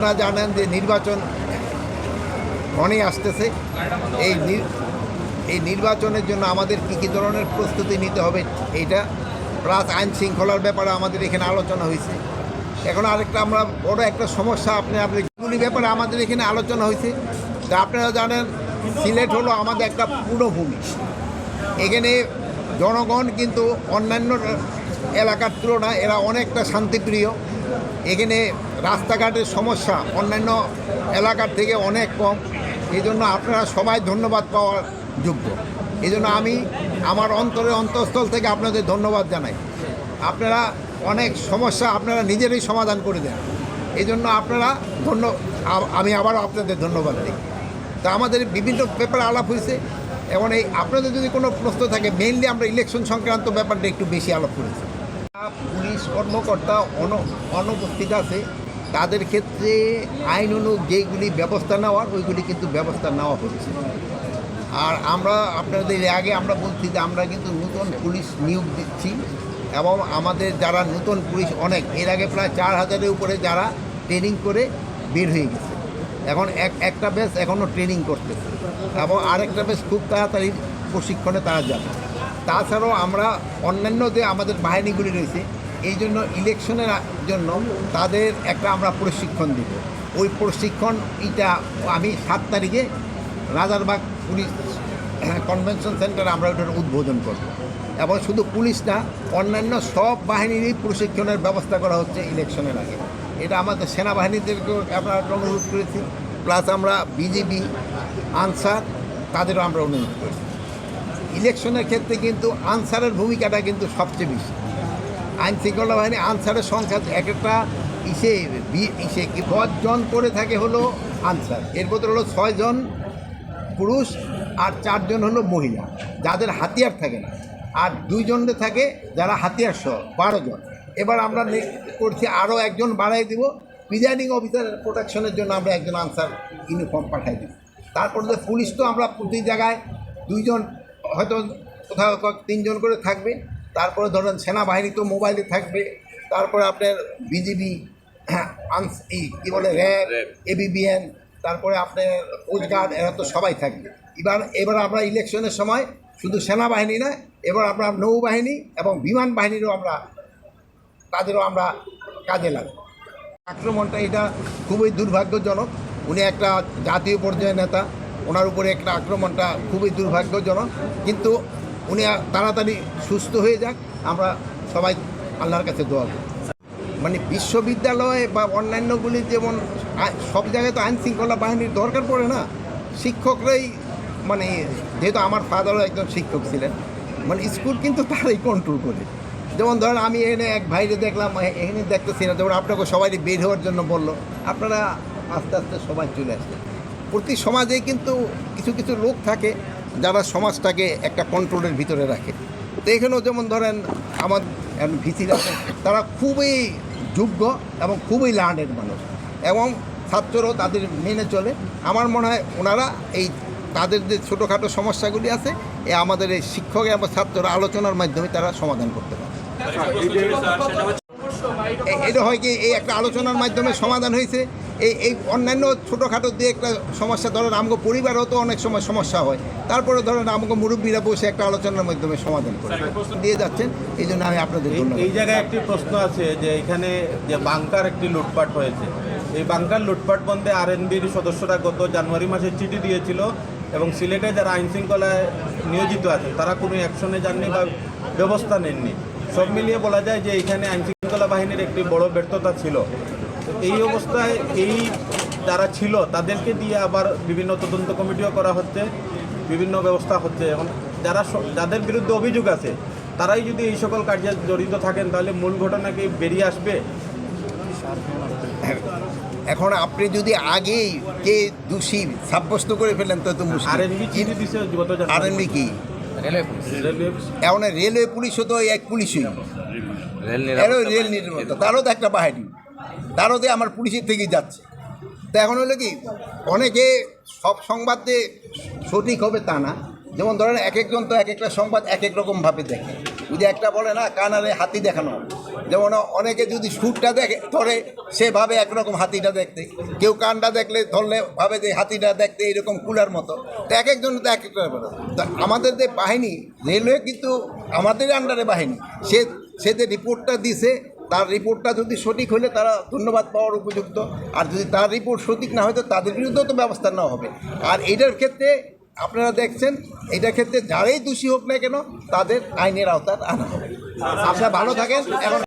আপনারা জানেন যে নির্বাচন অনেক আসতেছে। এই এই নির্বাচনের জন্য আমাদের কী কী ধরনের প্রস্তুতি নিতে হবে, এইটা প্লাস আইন শৃঙ্খলার ব্যাপারে আমাদের এখানে আলোচনা হয়েছে। এখন আরেকটা আমরা বড় একটা সমস্যা আপনি আপনি ব্যাপারে আমাদের এখানে আলোচনা হয়েছে। তা আপনারা জানেন, সিলেট হলো আমাদের একটা পূর্ণভূমি এখানে জনগণ কিন্তু অন্যান্য এলাকার তুলনায় এরা অনেকটা শান্তিপ্রিয়। এখানে রাস্তাঘাটের সমস্যা, অন্যান্য এলাকার থেকে অনেক কম। এই জন্য আপনারা সবাই ধন্যবাদ পাওয়ার যোগ্য। এই জন্য আমি আমার অন্তরে অন্তঃস্থল থেকে আপনাদের ধন্যবাদ জানাই। আপনারা অনেক সমস্যা আপনারা নিজেরই সমাধান করে দেন। এই জন্য আপনারা ধন্য আমি আবারও আপনাদের ধন্যবাদ দিই। তা আমাদের বিভিন্ন ব্যাপারে আলাপ হয়েছে। এবং এই আপনাদের যদি কোনো প্রশ্ন থাকে মেইনলি আমরা ইলেকশন সংক্রান্ত ব্যাপারটা একটু বেশি আলাপ করেছি। পুলিশ কর্মকর্তা অন, অনুপস্থিত আছে। তাদের ক্ষেত্রে আইন অনু যেগুলি ব্যবস্থা নেওয়ার, ওইগুলি কিন্তু ব্যবস্থা নেওয়া হচ্ছে। আর আমরা আপনাদের আগে আমরা বলছি যে আমরা কিন্তু নতুন পুলিশ নিয়োগ দিচ্ছি এবং আমাদের যারা নতুন পুলিশ অনেক, এর আগে প্রায় চার হাজারের উপরে যারা ট্রেনিং করে বের হয়ে গেছে। এখন এক, একটা বেশ এখনও ট্রেনিং করতেছে এবং আরেকটা বেশ খুব তাড়াতাড়ি প্রশিক্ষণে তারা যাবে। তাছাড়াও আমরা অন্যান্য যে আমাদের বাহিনীগুলি রয়েছে এই জন্য ইলেকশনের জন্য তাদের একটা আমরা প্রশিক্ষণ দিব। ওই প্রশিক্ষণ এটা আমি সাত তারিখে রাজারবাগ পুলিশ কনভেনশন সেন্টারে আমরা ওটার উদ্বোধন করব। এবং শুধু পুলিশ না, অন্যান্য সব বাহিনীরই প্রশিক্ষণের ব্যবস্থা করা হচ্ছে ইলেকশনের আগে। এটা আমাদের সেনাবাহিনীদেরকেও আমরা অনুরোধ করেছি, প্লাস আমরা বিজেপি আনসার তাদেরও আমরা অনুরোধ করেছি। ইলেকশনের ক্ষেত্রে কিন্তু আনসারের ভূমিকাটা কিন্তু সবচেয়ে বেশি। আইন শৃঙ্খলা বাহিনী আনসারের সংখ্যা এক একটা ইসে ইসে জন করে থাকে হলো আনসার। এর মধ্যে হলো ছয়জন পুরুষ আর চারজন হলো মহিলা, যাদের হাতিয়ার থাকে না। আর দুইজনে থাকে যারা হাতিয়ার সহ, বারো জন। এবার আমরা করছি আরও একজন বাড়াই দিব। প্রিজাইডিং অফিসারের প্রোটেকশনের জন্য আমরা একজন আনসার ইউনিফর্ম পাঠাই দিব। তারপর পুলিশ তো আমরা প্রতি জায়গায় দুইজন, হয়তো কোথাও তিনজন করে থাকবে। তারপরে ধরেন সেনাবাহিনী তো মোবাইলে থাকবে তারপরে আপনার বিজিবি আনস এই কী বলে র্যাব এবিবিএন তারপরে আপনার কোস্টগার্ড এরা তো সবাই থাকবে। এবার এবার আমরা ইলেকশনের সময় শুধু সেনাবাহিনী না এবার আমরা নৌবাহিনী এবং বিমান বাহিনীরও আমরা তাদেরও আমরা কাজে লাগাবো। আক্রমণটা এটা খুবই দুর্ভাগ্যজনক। উনি একটা জাতীয় পর্যায়ের নেতা ওনার উপরে একটা আক্রমণটা খুবই দুর্ভাগ্যজনক। কিন্তু উনি তাড়াতাড়ি সুস্থ হয়ে যাক, আমরা সবাই আল্লাহর কাছে দোয়া করি। মানে বিশ্ববিদ্যালয়ে বা অন্যান্যগুলি যেমন সব জায়গায় তো আইন শৃঙ্খলা বাহিনীর দরকার পড়ে না, শিক্ষকরাই মানে যেহেতু আমার ফাদারও একজন শিক্ষক ছিলেন মানে স্কুল কিন্তু তারাই কন্ট্রোল করে। যেমন ধরেন আমি এখানে এক ভাইরে দেখলাম এখানে দেখতেছি না, যেমন আপনাকে সবাই বের হওয়ার জন্য বলল, আপনারা আস্তে আস্তে সবাই চলে আসবে প্রতি সমাজেই কিন্তু কিছু কিছু লোক থাকে যারা সমাজটাকে একটা কন্ট্রোলের ভিতরে রাখে। তো এখানেও যেমন ধরেন আমার ভিসিরা তারা খুবই যোগ্য এবং খুবই লার্নেড মানুষ এবং ছাত্ররাও তাদের মেনে চলে। আমার মনে হয় ওনারা এই তাদের যে ছোটোখাটো সমস্যাগুলি আছে, এ আমাদের এই শিক্ষক এবং ছাত্ররা আলোচনার মাধ্যমে তারা সমাধান করতে পারে। এ- এটা হয় কি এই একটা আলোচনার মাধ্যমে সমাধান হয়েছে। এই এই অন্যান্য ছোটোখাটো দিয়ে একটা সমস্যা ধরেন আমাকে পরিবারও তো অনেক সময় সমস্যা হয়। তারপরে ধরেন আমাকে মুরব্বীরা বসে একটা আলোচনার মাধ্যমে সমাধান করে দিয়ে যাচ্ছেন। এই জন্য আমি আপনাদের এই এই জায়গায় একটি প্রশ্ন আছে যে এখানে যে বাংকার একটি লুটপাট হয়েছে। এই বাংকার লুটপাট বন্ধে আরএনবির সদস্যরা গত জানুয়ারি মাসে চিঠি দিয়েছিল এবং সিলেটে যারা আইনশৃঙ্খলায় নিয়োজিত আছেন তারা কোনো অ্যাকশনে যাননি বা ব্যবস্থা নেননি। সব মিলিয়ে বলা যায় যে এখানে আইন শৃঙ্খলা বাহিনীর একটি বড় ব্যর্থতা ছিল। এই অবস্থায় এই যারা ছিল তাদেরকে দিয়ে আবার বিভিন্ন তদন্ত কমিটিও করা হচ্ছে বিভিন্ন ব্যবস্থা হচ্ছে। এখন যারা যাদের বিরুদ্ধে অভিযোগ আছে তারাই যদি এই সকল কার্যে জড়িত থাকেন তাহলে মূল ঘটনা কি বেরিয়ে আসবে? এখন আপনি যদি আগেই কে দোষী সাব্যস্ত করে ফেলেন তো তো আর এনবি চিঠি দিছে আর এমনি কি? রেলওয়ে এখন রেলওয়ে পুলিশও তো এক পুলিশই এরও রেল নিরাপত্তা। তারও তো একটা বাহিনী। তারও তো আমার পুলিশের থেকেই যাচ্ছে। তো এখন হলো কি অনেকে সব সংবাদ যে সঠিক হবে তা না। যেমন ধরেন এক একজন তো এক একটা সংবাদ এক এক রকমভাবে দেখে। যদি একটা বলে না কানারে হাতি দেখানো হবে। যেমন অনেকে যদি সুরটা দেখে, ধরে সেভাবে একরকম হাতিটা দেখতে। কেউ কানটা দেখলে ধরলে ভাবে যে হাতিটা দেখতে এরকম কুলার মতো। তো এক একজন তো এক একটা। তা আমাদের যে বাহিনী, রেলওয়ে কিন্তু আমাদের আন্ডারে বাহিনী। সে সে যে রিপোর্টটা দিছে, তার রিপোর্টটা যদি সঠিক হলে তারা ধন্যবাদ পাওয়ার উপযুক্ত। আর যদি তার রিপোর্ট সঠিক না হয়, তো তাদের বিরুদ্ধেও তো ব্যবস্থা নেওয়া হবে। আর এটার ক্ষেত্রে আপনারা দেখছেন, এটার ক্ষেত্রে যারাই দোষী হোক না কেন, তাদের আইনের আওতার আনা হবে। আপনারা ভালো থাকেন, এখন